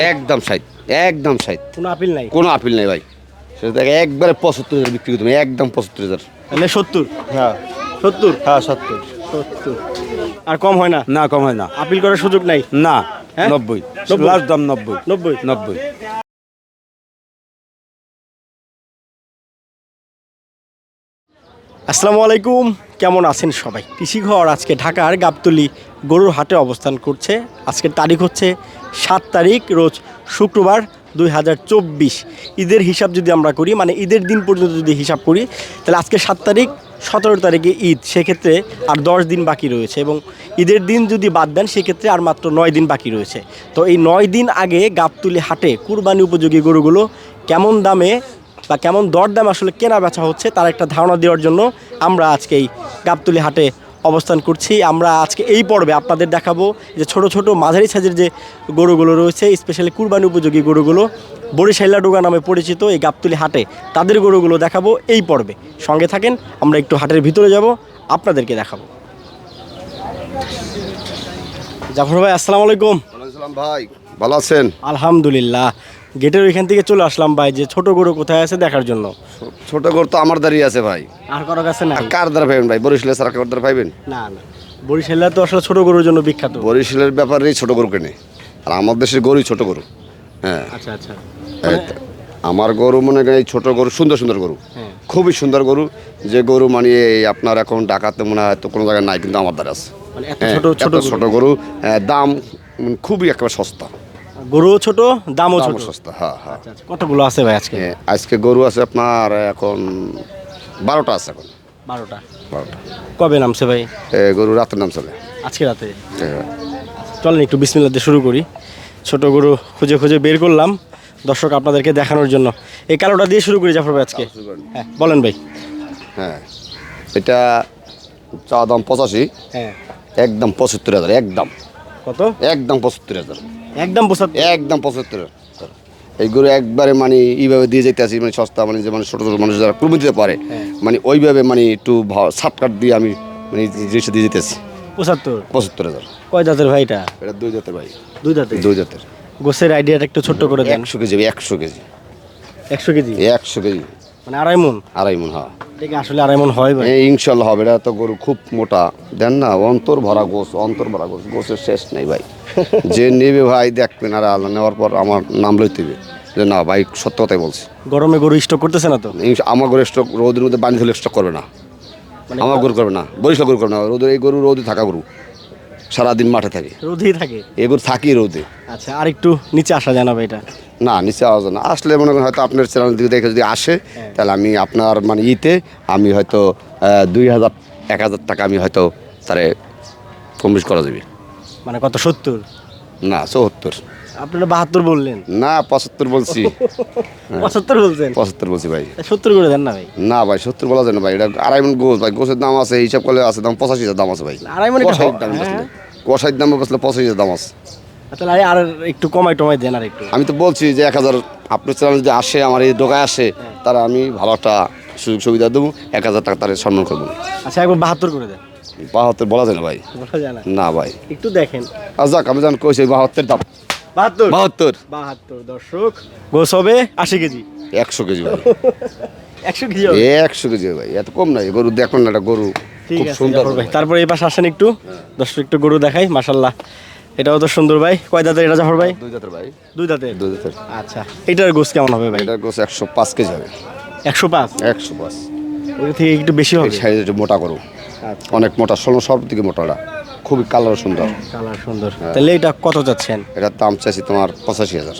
একদম ষাট একদম ষাট কোনো আপিল নাই? কোনো আপিল নাই ভাই। সেটা দেখে একবারে পঁচাত্তর হাজার বিক্রি করতে একদম পঁচাত্তর হাজার। তাহলে সত্তর? হ্যাঁ। সত্তর? হ্যাঁ সত্তর। সত্তর। আর কম হয় না? না কম হয় না। আপিল করার সুযোগ নাই? না হ্যাঁ? নব্বই? লাস্ট দাম নব্বই। নব্বই? নব্বই। আসসালামু আলাইকুম। কেমন আছেন সবাই? কৃষিঘর আজকে ঢাকার গাবতলি গরুর হাটে অবস্থান করছে। আজকের তারিখ হচ্ছে সাত তারিখ, রোজ শুক্রবার দুই হাজার চব্বিশ। ঈদের হিসাব যদি আমরা করি মানে ঈদের দিন পর্যন্ত যদি হিসাব করি, তাহলে আজকে সাত তারিখ, সতেরো তারিখে ঈদ। সেক্ষেত্রে আর দশ দিন বাকি রয়েছে এবং ঈদের দিন যদি বাদ দেন, সেক্ষেত্রে আর মাত্র নয় দিন বাকি রয়েছে। তো এই নয় দিন আগে গাবতুলি হাটে কুরবানি উপযোগী গরুগুলো কেমন দামে বা কেমন দরদাম আসলে কেনা বেচা হচ্ছে তার একটা ধারণা দেওয়ার জন্য আমরা আজকে এই গাবতলি হাটে অবস্থান করছি। আমরা আজকে এই পর্বে আপনাদের দেখাবো যে ছোট ছোট মাঝারি সাইজের যে গরুগুলো রয়েছে স্পেশালি কুরবানি উপযোগী গরুগুলো বরিশাইলা ডোগা নামে পরিচিত এই গাবতলি হাটে তাদের গরুগুলো দেখাবো এই পর্বে। সঙ্গে থাকেন আমরা একটু হাটের ভিতরে যাব আপনাদেরকে দেখাবো। জাফর ভাই আসসালামু আলাইকুম। ভাই ভালো আছেন? আলহামদুলিল্লাহ। গেটের ওইখান থেকে চলে আসলাম ভাই যে ছোট গরু কোথায় আছে দেখার জন্য। ছোট গরু তো আমার দাঁড়িয়ে আছে ভাই। আর কারও কাছে না কার দ্বারা পাইবেন ভাই? বরিশালের সারা কার দ্বারা পাইবেন? না না। বরিশাল্লা তো আসলে ছোট গরুর জন্য বিখ্যাত। বরিশালের ব্যাপারেই ছোট গরু কেনে। আর আমার দেশের গরুই ছোট গরু। হ্যাঁ। আচ্ছা আচ্ছা। আমার গরু মনে করেন এই ছোট গরু সুন্দর সুন্দর গরু। হ্যাঁ। খুবই সুন্দর গরু। যে গরু মানে এই আপনার এখন ডাকাতে মনে হয় তো কোনো জায়গায় নাই কিন্তু আমার দ্বারা আছে। মানে হ্যাঁ, ছোট ছোট গরু হ্যাঁ, দাম খুবই একেবারে সস্তা। গরু ছোট দামও ছোট। সস্তা হ্যাঁ হ্যাঁ। আচ্ছা আচ্ছা কতগুলো আছে ভাই আজকে? আজকে গরু আছে আপনার এখন বারোটা আছে এখন। বারোটা। বারোটা। কবে নামছে ভাই? গরু রাতের নাম চলে আজকে রাতে? হ্যাঁ। চলেন একটু বিসমিল্লা দিয়ে শুরু করি। ছোট গরু খুঁজে খুঁজে বের করলাম দর্শক আপনাদেরকে দেখানোর জন্য। এই কালোটা দিয়ে শুরু করি জাফর ভাই আজকে। হ্যাঁ বলেন ভাই। হ্যাঁ এটা চা দাম পঁচাশি। হ্যাঁ। একদম পঁচাত্তর হাজার একদম। কত? একদম পঁচাত্তর হাজার। একদম পঁচাত্তর। একদম পঁচাত্তর। এই গরু একবারে মানে এইভাবে দিয়ে যেতে আসি মানে সস্তা মানে যে মানে ছোটো ছোটো মানুষ যারা কুরবানি দিতে পারে মানে ওইভাবে মানে একটু সাপকাট দিয়ে আমি মানে জিনিসটা দিয়ে যেতেছি পঁচাত্তর? পঁচাত্তর হাজার। কয় দাঁতের ভাই এটা? এটা দুই জাতের ভাই। দুই দাঁতে দুই জাতের। গোসের আইডিয়াটা একটু ছোট্ট করে দেন। একশো কেজি একশো কেজি। একশো কেজি? একশো কেজি। মানে আড়াই মন? আড়াই মন হ্যাঁ। এটা কি আসলে আড়াই মন হয় ভাই? ইনশাল্লাহ হবে এটা তো গরু খুব মোটা। দেন না অন্তর ভরা গোস অন্তর ভরা গোস গোসের শেষ নেই ভাই। যে নেবে ভাই দেখবেন আর আল্লাহ নেওয়ার পর আমার নাম লইতে হবে। যে না ভাই সত্য কথাই বলছি। গরমে গরু স্টক করতেছে না তো? আমার গরু স্টক রোদের মধ্যে বানিয়ে ধরলে স্টক করবে না। মানে আমার গরু করবে না বরিশাল গরু করবে না। রোদের এই গরু রোদে থাকা গরু। সারাদিন মাঠে থাকে। রোদেই থাকে? এগুলো থাকি রোদে। আচ্ছা আর একটু নিচে আসা জানাবে এটা? না নিচে আওয়াজ না আসলে মনে করেন হয়তো আপনার চ্যানেল দিকে দেখে যদি আসে তাহলে আমি আপনার মানে ইতে আমি হয়তো দুই হাজার এক হাজার টাকা আমি হয়তো তারে কম করা যাবে। মানে কত সত্তর? না চৌহত্তর আপনারা বাহাত্তর বললেন। না পঁচাত্তর বলছি। পঁচাত্তর বলছেন? পঁচাত্তর বলছি ভাই। সত্তর করে দেন না ভাই। না ভাই সত্তর বলা যায় না ভাই এটা আড়াই মন গোস ভাই গোসের দাম আছে হিসাব করলে আছে দাম পঁচাশি দাম আছে ভাই। আড়াই হয়, দাম দাম বসলে পঁচাশি দাম আছে। তাহলে আর একটু কমাই টমাই দেন আর একটু আমি তো বলছি যে এক হাজার আপনার চ্যানেল যদি আসে আমার এই দোকানে আসে তারা আমি ভালো একটা সুযোগ সুবিধা দেবো এক হাজার টাকা তারা সম্মান করব। আচ্ছা একবার বাহাত্তর করে দেন। বাহাত্তর বলা যায় না ভাই। না। ভাই। একটু দেখেন। যাক আমি জান কইছি বাহাত্তর দাম। বাহাত্তর? বাহাত্তর। বাহাত্তর দর্শক গোস হবে আশি কেজি। একশো কেজি ভাই একশো কেজি হবে? একশো কেজি ভাই এত কম নাই গরু দেখুন না একটা গরু খুব সুন্দর ভাই তারপরে এই পাশে আসেন একটু। দর্শক একটু গরু দেখাই মাশাল্লাহ এটাও তো সুন্দর ভাই। কয় দাঁতের এটা জাফর ভাই? দুই জাতের ভাই। দুই দাঁতের দুই জাতের। আচ্ছা এটার গোস কেমন হবে ভাই? এটা গোছ একশো পাঁচ কেজি হবে। একশো পাঁচ? একশো পাঁচ। ওই থেকে একটু বেশি হবে? সাইজে একটু মোটা গরু আচ্ছা। অনেক মোটা ষোলো সব থেকে মোটাটা খুবই কালার সুন্দর। কালার সুন্দর। তাহলে এটা কত যাচ্ছেন? এটার দাম চাইছি তোমার পঁচাশি হাজার।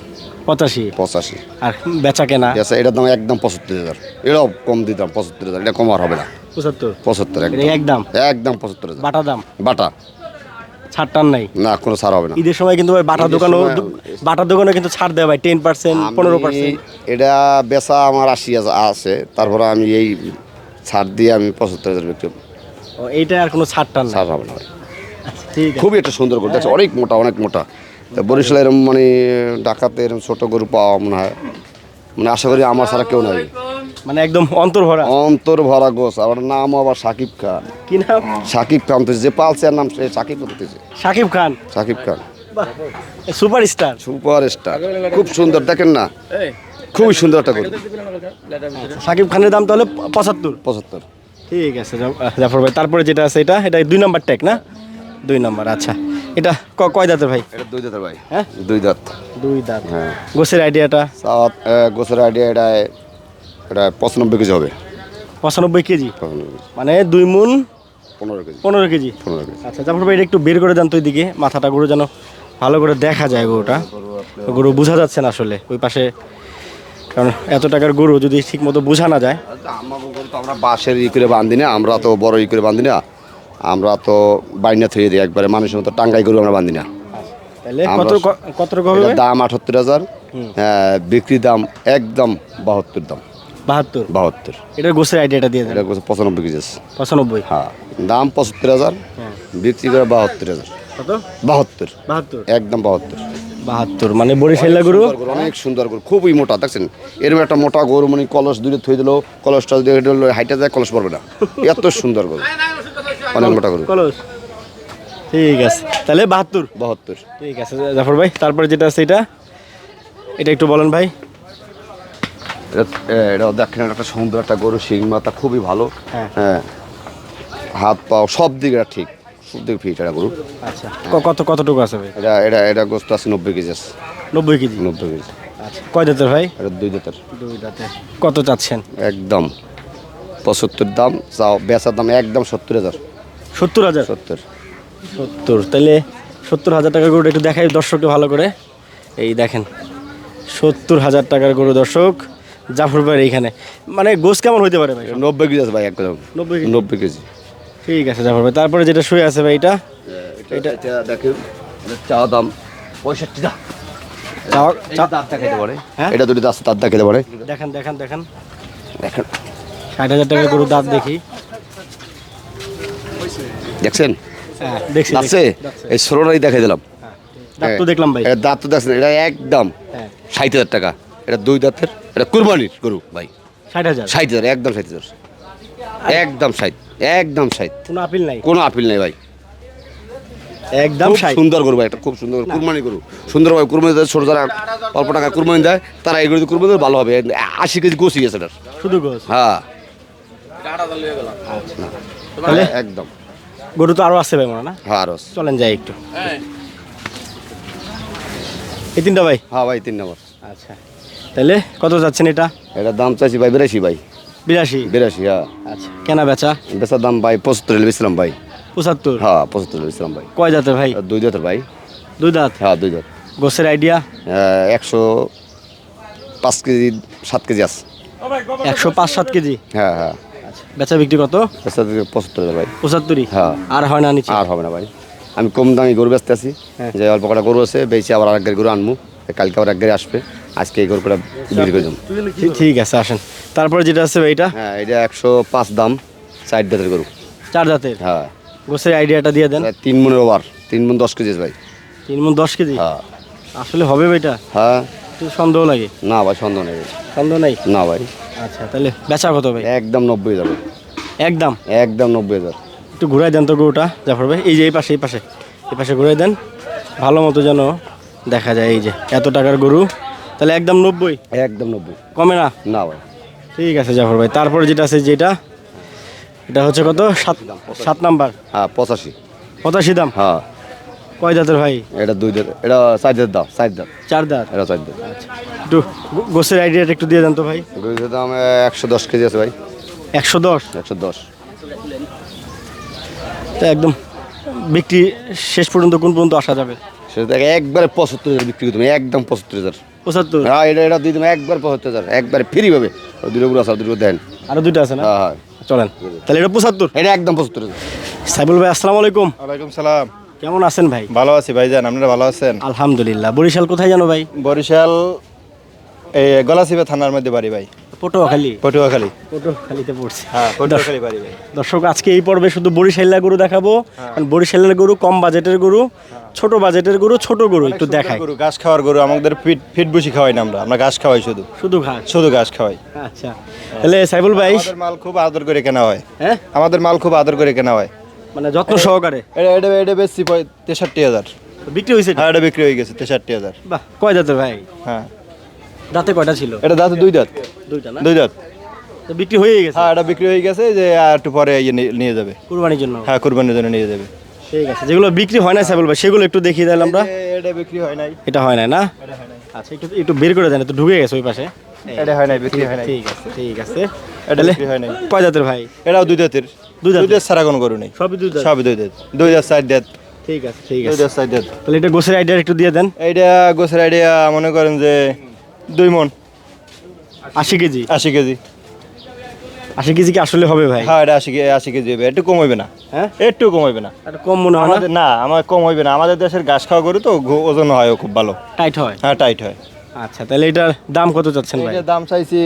পঁচাশি? পঁচাশি। আর বেচা কেনা? আছে এটার দাম একদম পঁচাত্তর হাজার। এটাও কম দিতাম পঁচাত্তর হাজার। এটা কম আর হবে না। পঁচাত্তর? পঁচাত্তর একদম। একদম? পঁচাত্তর হাজার। বাটা দাম? বাটা। ছাড়টার নাই? না কোনো ছাড় হবে না। ঈদের সময় কিন্তু ভাই বাটা দোকানও বাটার দোকানে কিন্তু ছাড় দেয় ভাই টেন পার্সেন্ট পনেরো পার্সেন্ট। এটা বেচা আমার আশি হাজার আছে। তারপরে আমি এই ছাড় দিয়ে আমি পঁচাত্তর হাজার বিক্রি। এইটা আর কোনো ছাড়টার ছাড় হবে না খুবই একটা সুন্দর গরু। দেখছ অনেক মোটা অনেক মোটা। তা বরিশালে এরকম মানে ডাকাতে এরকম ছোট গরু পাওয়া মনে হয়। মানে আশা করি আমার ছাড়া কেউ নাই। মানে একদম অন্তর ভরা। অন্তর ভরা গোস। আবার নাম আবার সাকিব খান। কি নাম? সাকিব খান তো যে পালছে নাম সে সাকিব করতেছে Sakib Khan. Sakib Khan. Super star super star খুব সুন্দর দেখেন না? খুবই সুন্দর একটা গরু। সাকিব খানের দাম তাহলে পঁচাত্তর। পঁচাত্তর। ঠিক আছে জাফর ভাই তারপরে যেটা আছে এটা এটা দুই নম্বর ট্যাগ না? দুই নম্বর আচ্ছা। এটা ক- কয় দাঁতের ভাই? এটা দুই দাঁতের ভাই। হ্যাঁ? দুই দাঁত। দুই দাঁত। হ্যাঁ। গোসের আইডিয়াটা সাত গোসের আইডিয়া এটা এটা পঁচানব্বই কেজি হবে। পঁচানব্বই কেজি? পঁচানব্বই কেজি। মানে দুই মুন পনেরো কেজি। পনেরো কেজি? পনেরো কেজি। আচ্ছা জাফর ভাই এটা একটু বের করে দেন তো ওইদিকে মাথাটা গরু যেন ভালো করে দেখা যায় গরুটা। গরু বোঝা যাচ্ছে না আসলে ওই পাশে। কারণ এত টাকার গরু যদি ঠিক মতো বোঝা না যায়। আচ্ছা, আমার গরু তো আমরা বাঁশের ই করে বান্ধি না আমরা তো বড় ই করে বান্ধি না। আমরা তো বাইনা থইয়ে দিই একবারে মানুষের মতো টাঙ্গাই গরু আমরা বান্ধি না। দাম আটাত্তর হাজার হ্যাঁ, বিক্রি দাম একদম বাহাত্তর দাম। বাহাত্তর? বাহাত্তর। এটার গোসের আইডিয়াটা দিয়ে এটা করছে পঁচানব্বই কেজি আছে। পঁচানব্বই? হ্যাঁ দাম পঁচাত্তর হাজার হ্যাঁ। বিক্রি করে বাহাত্তর হাজার। কত? বাহাত্তর। বাহাত্তর? একদম বাহাত্তর। বাহাত্তর মানে বরিশাল্লা গরু? অনেক সুন্দর গরু খুবই মোটা দেখছেন? এরকম একটা মোটা গরু মানে কলস দূরে থই দিল কলসটা এটা হাইটা যায় কলস পড়বে না। এত সুন্দর গরু। অনেক মোটা গরু কলস। ঠিক আছে। তাহলে বাহাত্তর। বাহাত্তর। ঠিক আছে জাফর ভাই তারপরে যেটা আছে এটা? এটা একটু বলেন ভাই। এটা- দেখেন একটা সুন্দর একটা গরু শিং মাথা খুবই ভালো। হ্যাঁ। হ্যাঁ। হাত পাও সব দিকে এটা ঠিক সব দিকে ফিট এটা গরু। আচ্ছা কত কতটুকু আছে ভাই? এটা এটা এটা গোস্ত আছে নব্বই কেজি আছে। নব্বই কেজি? নব্বই কেজি। আচ্ছা কয় দাঁতের ভাই? এটা দুই জাতের দুই দাঁতে কত চাচ্ছেন? একদম। পঁচাত্তর দাম চাও বেচার দাম একদম সত্তর হাজার। সত্তর হাজার? সত্তর। সত্তর। তাহলে সত্তর হাজার টাকার গরুটা একটু দেখাই দর্শককে ভালো করে। এই দেখেন সত্তর হাজার টাকার গরু দর্শক জাফর ভাইয়ের এইখানে। মানে গোস কেমন হইতে পারে ভাই? নব্বই কেজি আছে ভাই একদম। নব্বই কেজি? নব্বই কেজি। ঠিক আছে জাফর ভাই। তারপরে যেটা শুয়ে আছে ভাই এটা? এটা এটা দেখেন চা দাম পঁয়ষট্টি দাম হ্যাঁ? এটা যদি দাঁত দাঁত দেখাইতে পারে। দেখেন দেখেন দেখেন। দেখেন। ষাট হাজার টাকার গরুর দাঁত দেখি। দেখছেন? হ্যাঁ দেখছি। এই ষোলোটাই দেখাই দিলাম। দাঁত তো দেখলাম ভাই। এটা দাঁত তো দেখছেন এটা একদম হ্যাঁ। ষাট হাজার টাকা। এটা দুই দাঁতের এটা কুরবানির গরু ভাই। ষাট হাজার? ষাট হাজার একদম ষাট হাজার। একদম ষাট একদম ষাট। কোনো আপিল নাই? কোনো আপিল নেই ভাই। একদম সুন্দর গরু ভাই একটা খুব সুন্দর কুরবানি গরু। সুন্দর ভাবে কুরবানি দেয় ছোট যারা অল্প টাকা কুরবানি দেয় তারা এই গরু দিয়ে কুরবানি ভালো হবে। আশি কেজি গেছে এটার। শুধু গোস? হ্যাঁ। একদম। গরু তো আরও আছে ভাই মনে না? হ্যাঁ রস চলেন যাই একটু। এই তিনটা ভাই? হ্যাঁ ভাই তিন নম্বর। আচ্ছা। তাহলে কত যাচ্ছেন এটা? এটার দাম চাইছি ভাই বিরাশি ভাই। বিরাশি? বিরাশি হ্যাঁ। আচ্ছা কেনা বেচা? বেচার দাম ভাই পঁচাত্তর বেছিলাম ভাই। পঁচাত্তর? হ্যাঁ পঁচাত্তর বেছিলাম ভাই। কয় জাতের ভাই? দুই দাঁতের ভাই। দুই দাঁত? হ্যাঁ দুই দাঁত গোসের আইডিয়া? একশো পাঁচ কেজি সাত কেজি আছে। একশো পাঁচ সাত কেজি? হ্যাঁ হ্যাঁ। বেচা বিক্রি কত? বেচার দিকে পঁচাত্তর হাজার ভাই। পঁচাত্তরই? হ্যাঁ। আর হয় না নিচে? আর হবে না ভাই। আমি কম দামি গরু বেচতে আছি। হ্যাঁ। যে অল্প কটা গরু আছে বেশি আবার আরেক গাড়ি গরু আনব কালকে আবার এক গাড়ি আসবে। আজকে এই গরুটা বিক্রি করে দেবো। ঠিক- আছে আসেন। তারপরে যেটা আছে ভাই এটা হ্যাঁ এটা একশো পাঁচ দাম চার দাঁতের গরু। চার জাতের হ্যাঁ। গোসের আইডিয়াটা দিয়ে দেন। তিন মনের ওভার তিন মন দশ কেজি ভাই। তিন মন দশ কেজি? হ্যাঁ। আসলে হবে ভাইটা হ্যাঁ। সন্দেহ লাগে? না ভাই সন্দেহ নেই। সন্দেহ নাই? না ভাই। আচ্ছা তাহলে বেচা কত ভাই? একদম নব্বই হাজার একদম? একদম নব্বই হাজার। একটু ঘুরাই দেন তো গরুটা জাফর ভাই। এই যে এই পাশে এই পাশে এই পাশে ঘুরাই দেন। ভালো মতো যেন দেখা যায় এই যে এত টাকার গরু। তাহলে একদম নব্বই? একদম নব্বই। কমে না? না ভাই। ঠিক আছে জাফর ভাই। তারপরে যেটা আছে যেটা এটা হচ্ছে কত? সাত সাত নাম্বার। হ্যাঁ পঁচাশি। পঁচাশি দাম? হ্যাঁ। কয় দাঁতের ভাই? এটা দুই দাঁত এটা চার দাঁত দাও চার দাঁত চার দাঁত? এটা চার দাঁত একটু গো- গোসের আইডিয়াটা একটু দিয়ে দেন তো ভাই। গরুর দাম একশো দশ কেজি আছে ভাই। একশো দশ? একশো দশ। তা একদম বিক্রি শেষ পর্যন্ত কোন পর্যন্ত আসা যাবে? সেটা দেখে একবারে পঁচাত্তর হাজার বিক্রি করতে একদম পঁচাত্তর হাজার। পঁচাত্তর? হ্যাঁ এটা এটা দিয়ে দেবো একবার পঁচাত্তর হাজার একবারে ফ্রি পাবে ওই দুটো গুলো আছে দুটো দেন। আরও দুইটা আছে না? হ্যাঁ হ্যাঁ। চলেন। তাহলে এটা পঁচাত্তর? এটা একদম পঁচাত্তর হাজার। সাইবুল ভাই আসসালামু আলাইকুম। ওয়ালাইকুম সালাম। কেমন আছেন ভাই? ভালো আছি ভাইজান আপনারা ভালো আছেন? আলহামদুলিল্লাহ। বরিশাল কোথায় জানো ভাই? বরিশাল এই গলাচিপা থানার মধ্যে বাড়ি ভাই। পটুয়াখালী। পটুয়াখালী। পটুয়াখালীতে পড়ছে। হ্যাঁ পটুয়াখালী বাড়ি ভাই। দর্শক আজকে এই পর্বে শুধু বরিশালের গরু দেখাবো। কারণ বরিশালের গরু কম বাজেটের গরু ছোট বাজেটের গরু ছোট গরু একটু দেখাই। গরু ঘাস খাওয়ার গরু আমাদের ফিট ফিট বসি খাওয়াই না আমরা আমরা ঘাস খাওয়াই শুধু। শুধু ঘাস? শুধু ঘাস খাওয়াই। আচ্ছা। তাহলে সাইবুল ভাই আমাদের মাল খুব আদর করে কেনা হয়। হ্যাঁ? আমাদের মাল খুব আদর করে কেনা হয়। মানে যত্ন সহকারে? এটা এটা এটা বেশি তেষট্টি হাজার। বিক্রি হয়েছে? হ্যাঁ এটা বিক্রি হয়ে গেছে তেষট্টি হাজার। বাহ কয় দাঁতে ভাই? হ্যাঁ। দাঁতে কয়টা ছিল? এটা দাঁত দুই দাঁত। দুইটা না? দুই দাঁত। তো বিক্রি হয়ে গেছে? হ্যাঁ এটা বিক্রি হয়ে গেছে যে একটু পরে ইয়ে নিয়ে- যাবে। কুরবানির জন্য? হ্যাঁ কোরবানির জন্য নিয়ে যাবে। ঠিক আছে যেগুলো বিক্রি হয় না সাইবুল ভাই সেগুলো একটু দেখিয়ে দিলাম আমরা। এটা বিক্রি হয় নাই। এটা হয় না না? আচ্ছা একটু একটু বের করে দেন একটু ঢুকে গেছে ওই পাশে। এটা হয় নাই বিক্রি হয় নাই। ঠিক আছে ঠিক আছে। এটা বিক্রি হয় নাই। কয় জাতের ভাই? এটাও দুই দাঁতের দুই দাঁত ছাড়া কোনো গরু নেই। সবই দুধ সবই দুই দাঁত দুই দাঁত চার দাঁত ঠিক আছে ঠিক দুই দাঁত চার দাঁত তাহলে এটা গোসের আইডিয়া একটু দিয়ে দেন। এইটা গোছের আইডিয়া মনে করেন যে দুই মন। আশি কেজি? আশি কেজি। আশি কেজি কি আসলে হবে ভাই? হ্যাঁ এটা আশি আশি কেজি হবে। একটু কম হইবে না। হ্যাঁ? একটু কম হইবে না। কম মনে হয় না? আমাদের না আমার কম হইবে না। আমাদের দেশের ঘাস খাওয়া গরু তো ওজন হয় খুব ভালো। টাইট হয়? হ্যাঁ টাইট হয়। আচ্ছা তাহলে এটার দাম কত চাচ্ছেন ভাই? এটার দাম চাইছি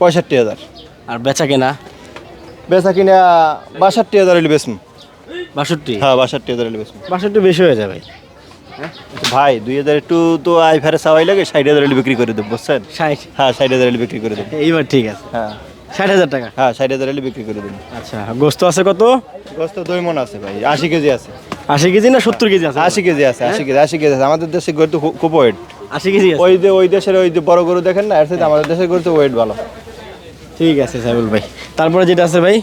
পঁয়ষট্টি হাজার। আর বেচা কেনা? বেচা কিনা বাষট্টি হাজার হইলে বেচম। বাষট্টি? হ্যাঁ বাষট্টি হাজার হইলে বেচম। বাষট্টি বেশি হয়ে যাবে। ভাই দুই হাজার একটু তো আই ফেরে চাওয়াই লাগে ষাট হাজার বিক্রি করে দেবো বুঝছেন? ষাট? হ্যাঁ ষাট হাজার হইলে বিক্রি করে দেবো। এইবার ঠিক আছে। হ্যাঁ। ষাট হাজার টাকা? হ্যাঁ ষাট হাজার হইলে বিক্রি করে দেবো। আচ্ছা গোস্ত আছে কত? গোস্ত দুই মন আছে ভাই আশি কেজি আছে। আশি কেজি না সত্তর কেজি আছে? আশি কেজি আছে আশি কেজি আশি কেজি আছে। আমাদের দেশে গরু তো খুব ওয়েট আশি কেজি ওই যে ওই দেশের ওই যে বড় গরু দেখেন না এর সাথে আমাদের দেশের গরু তো ওয়েট ভালো। ঠিক আছে সাইবুল ভাই। তারপরে যেটা আছে ভাই?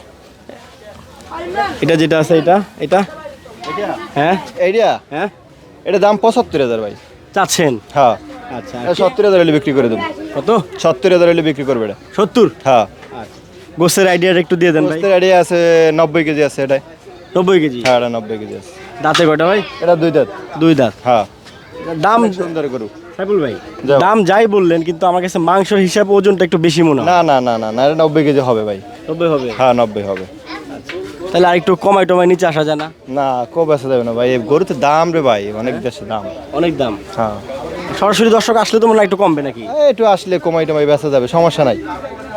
এটা যেটা আছে এটা? এটা? হ্যাঁ? এইটা হ্যাঁ? এটা দাম পঁচাত্তর হাজার ভাই। চাচ্ছেন? হ্যাঁ। আচ্ছা। সত্তর হাজার হলে বিক্রি করে দেবো। কত? সত্তর হাজার হলে বিক্রি করবে এটা। সত্তর? হ্যাঁ। আচ্ছা। গোস্তের আইডিয়াটা একটু দিয়ে দেন ভাই। গোস্তের আইডিয়া আছে নব্বই কেজি আছে এটা নব্বই কেজি? হ্যাঁ এটা নব্বই কেজি আছে। দাঁতে কয়টা ভাই? এটা দুই দাঁত। দুই দাঁত। হ্যাঁ। দাম সুন্দর গরু। সাইবুল ভাই দাম যাই বললেন কিন্তু আমার কাছে মাংসের হিসাবে ওজনটা একটু বেশি মনে হয়। না না না না না নব্বই কেজি হবে ভাই। নব্বই হবে? হ্যাঁ নব্বই হবে। তাহলে আরেকটু কমাই টমাই নিচে আসা যায় না? না কো বেচা যাবে না ভাই এই গরুতে দাম রে ভাই অনেক বেশি দাম। অনেক দাম? হ্যাঁ। সরাসরি দর্শক আসলে তো মনে একটু কমবে নাকি? একটু আসলে কমাই টমাই বেচা যাবে সমস্যা নাই।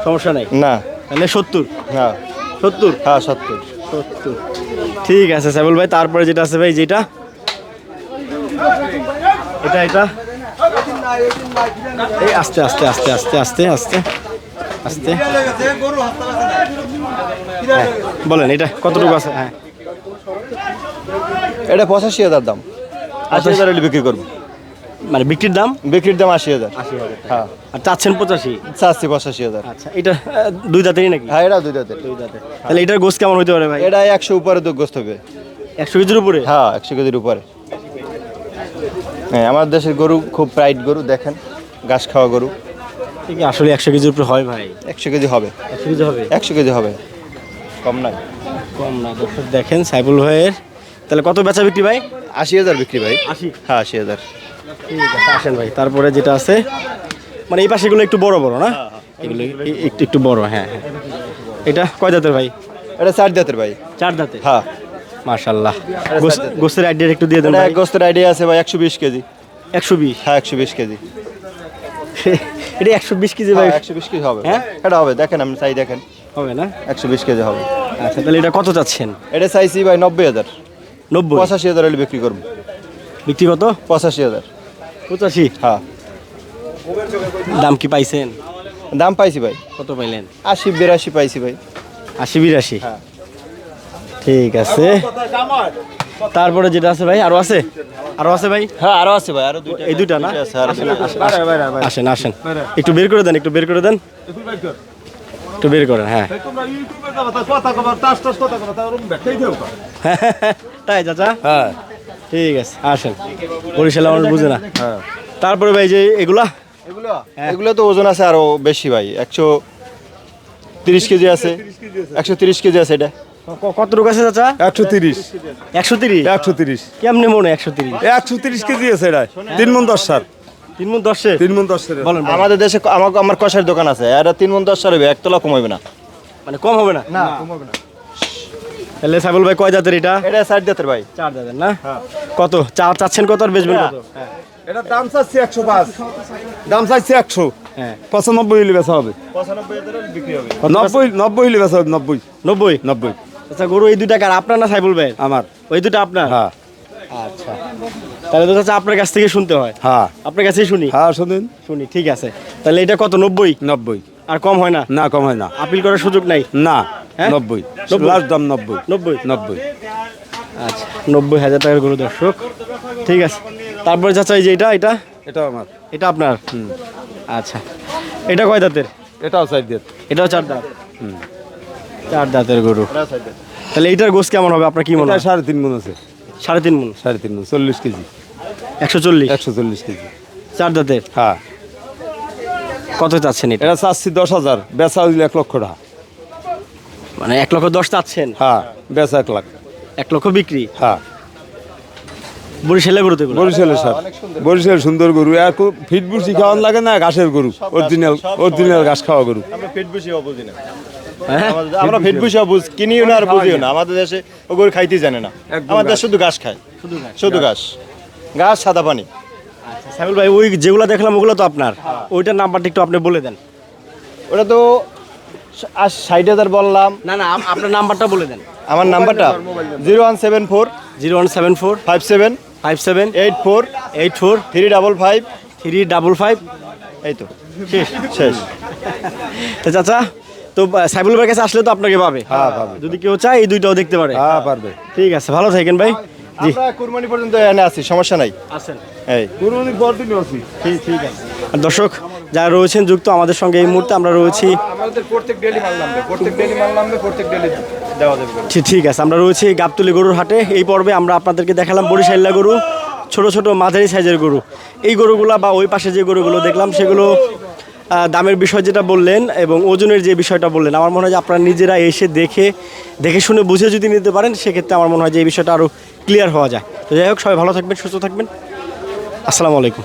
সমস্যা নাই? না। তাহলে সত্তর? হ্যাঁ। সত্তর? হ্যাঁ সত্তর। সত্তর। ঠিক আছে সাইবুল ভাই তারপরে যেটা আছে ভাই যেটা? এটা এটা? এই আস্তে আস্তে আস্তে আস্তে আস্তে আস্তে আস্তে। হ্যাঁ, বলেন এটা কতটুকু আছে? হ্যাঁ। এটা পঁচাশি হাজার দাম। আশি হাজার হলে বিক্রি করব। মানে বিক্রির দাম? বিক্রির দাম আশি হাজার। হ্যাঁ। আর চাচ্ছেন পঁচাশি? চাচ্ছি পঁচাশি হাজার। আচ্ছা এটা দুই দাঁতেরই নাকি? হ্যাঁ এটা দুই দাঁতের। তাহলে এটার গোস কেমন হতে পারে ভাই? এটা একশো উপরে তো গোস্ত হবে। একশো কেজির উপরে? হ্যাঁ একশো কেজির উপরে। হ্যাঁ আমার দেশের গরু খুব প্রাইড গরু দেখেন ঘাস খাওয়া গরু। কি আসলে একশো কেজির উপরে হয় ভাই? একশো কেজি হবে। একশো কেজি হবে? একশো কেজি হবে। কম নাই কম না দর্শক দেখেন সাইবুল ভাইয়ের। তাহলে কত বেচা বিক্রি ভাই? আশি হাজার বিক্রি ভাই। আশি? হ্যাঁ আশি হাজার। ঠিক আছে আসেন ভাই তারপরে যেটা আছে মানে এই পাশেগুলো একটু বড় বড় না? এগুলো একটু একটু বড় হ্যাঁ হ্যাঁ। এটা কয় দাঁতের ভাই? এটা চার জাতের ভাই। চার দাঁতে হ্যাঁ। মার্শাল্লাহ গোস্তের আইডিয়া একটু দিয়ে দেন গোস্তের আইডিয়া আছে ভাই একশো বিশ কেজি। একশো বিশ? হ্যাঁ একশো বিশ কেজি। এটা একশো বিশ কেজি ভাই। হ্যাঁ একশো বিশ কেজি হবে। হ্যাঁ? এটা হবে দেখেন আপনি চাই দেখেন। হবে না? একশো বিশ কেজি হবে। আচ্ছা তাহলে এটা কত চাচ্ছেন? এটা চাইছি ভাই নব্বই হাজার। নব্বই? পঁচাশি হাজার হলে বিক্রি করব। বিক্রি কত? পঁচাশি হাজার। পঁচাশি? হ্যাঁ। দাম কি পাইছেন? দাম পাইছি ভাই। কত পাইলেন? আশি বিরাশি পাইছি ভাই। আশি বিরাশি? হ্যাঁ। ঠিক আছে। তারপরে যেটা আছে ভাই আরও আছে? আরও আছে ভাই? হ্যাঁ আরও আছে ভাই আরও দুইটা এই দুইটা না? আসেন, আসেন, আসেন আসেন। একটু বের করে দেন একটু বের করে দেন। একটু বের করেন হ্যাঁ। তাই চাচা? হ্যাঁ। ঠিক আছে আসেন। বরিশাল আমার বুঝে না। তারপরে ভাই যে এগুলা? এগুলো? এগুলো তো ওজন আছে আরও বেশি ভাই একশো তিরিশ কেজি আছে। একশো তিরিশ কেজি আছে এটা। কত রোগ আছে চাচা? একশো তিরিশ। একশো তিরিশ? একশো তিরিশ। কেমনে মনে একশো তিরিশ? একশো তিরিশ কেজি আছে এটা। তিন মন দশ সার। তিন মন দশে তিন মন দশ সার বলেন। আমাদের দেশে আমার আমার কষার দোকান আছে। এটা তিন মন দশ সার হবে একতলা কমাইবে না। মানে কম হবে না? তাহলে সাইবুল ভাই কয় জাতের এটা? এটা ষাট জাতের ভাই। চার জাতের না? কত? চা চাচ্ছেন কত আর বেচবেন কত? এটা দাম চাচ্ছি একশো পাঁচ। দাম চাচ্ছি একশো। হ্যাঁ। পঁচানব্বই হলে বেচা হবে। পঁচানব্বই হাজার বিক্রি হবে। নব্বই নব্বই হলে বেচা হবে নব্বই। নব্বই? নব্বই। আচ্ছা গরু এই দুইটা কার? আপনার না সাইবুল ভাই আমার। ওই দুটো আপনার? হ্যাঁ। আচ্ছা। তাহলে তো চাচা আপনার কাছ থেকে শুনতে হয়। হ্যাঁ। আপনার কাছেই শুনি? হ্যাঁ শুনুন শুনি ঠিক আছে। তাহলে এটা কত নব্বই? নব্বই। আর কম হয় না? না কম হয় না। আপিল করার সুযোগ নাই? না হ্যাঁ? নব্বই? লাস্ট দাম নব্বই। নব্বই? নব্বই। আচ্ছা নব্বই হাজার টাকার গরু দর্শক। ঠিক আছে। তারপরে চাচা এই যে এটা এটা? এটা আমার। এটা আপনার? আচ্ছা। এটা কয় দাঁতের? এটাও সাইড দিয়ে এটাও চার দাঁত। চার দাঁতের গরু। তাহলে এইটার গোস কেমন হবে? আপনার কি মনে হয়? সাড়ে তিন মন আছে। সাড়ে তিন মন। সাড়ে তিন মন চল্লিশ কেজি। একশো চল্লিশ? একশো চল্লিশ কেজি। চার দাঁতের? হ্যাঁ। কত চাচ্ছেন এটা? এটা চাচ্ছি দশ হাজার বেচা হইলে এক লক্ষ টাকা। মানে এক লক্ষ দশ চাচ্ছেন? হ্যাঁ বেচা এক লাখ। এক লক্ষ বিক্রি? হ্যাঁ। বরিশালে গরুতে এগুলো। বরিশালের সার। বরিশাল সুন্দর গরু। আর খুব ফিট বুসি খাওয়ান লাগে না ঘাসের গরু। অরিজিনাল অরিজিনাল ঘাস খাওয়া গরু। আমরা বসে? আমাদের- আমরা পেট বসে বুঝ কিনিও না আর বুঝিও না। আমাদের দেশে ও গরু খাইতেই জানে না। আমাদের শুধু ঘাস খায়। শুধু ঘাস। ঘাস। সাদা পানি। সাইফুল ভাই ওই যেগুলো দেখলাম ওগুলো তো আপনার। ওইটার নাম্বারটা একটু আপনি বলে দেন। ওটা তো আর ষাট হাজার বললাম। না না আপনার নাম্বারটা বলে দেন। আমার নাম্বারটা zero one seven four zero one seven four five seven five seven eight four eight four three double five three double five এই তো শেষ শেষ। তো চাচা তো ভাইয়ের কাছে আসলে তো আপনাকে পাবে। হ্যাঁ পাবে যদি কেউ চায় এই দুইটাও দেখতে পারে। হ্যাঁ পারবে। ঠিক আছে ভালো থাকেন ভাই। জি। আমরা কুরবানি পর্যন্ত এনে আছি সমস্যা নাই। আসেন এই। কুরবানির পর আছি। ঠিক ঠিক আছে। দর্শক যারা রয়েছেন যুক্ত আমাদের সঙ্গে এই মুহূর্তে আমরা রয়েছি। আমাদের প্রত্যেক ডেলি মাল নামবে প্রত্যেক ডেলি মাল নামবে প্রত্যেক ডেলি দেওয়া যাবে ঠিক- ঠিক আছে আমরা রয়েছি গাবতলি গরুর হাটে। এই পর্বে আমরা আপনাদেরকে দেখালাম বরিশাল্লা গরু ছোট ছোট মাঝারি সাইজের গরু। এই গরুগুলা বা ওই পাশে যে গরুগুলো দেখলাম সেগুলো দামের বিষয় যেটা বললেন এবং ওজনের যে বিষয়টা বললেন, আমার মনে হয় যে আপনারা নিজেরা এসে দেখে দেখে শুনে বুঝে যদি নিতে পারেন, সেক্ষেত্রে আমার মনে হয় যে এই বিষয়টা আরও ক্লিয়ার হওয়া যায়। তো যাই হোক, সবাই ভালো থাকবেন, সুস্থ থাকবেন। আসসালামু আলাইকুম।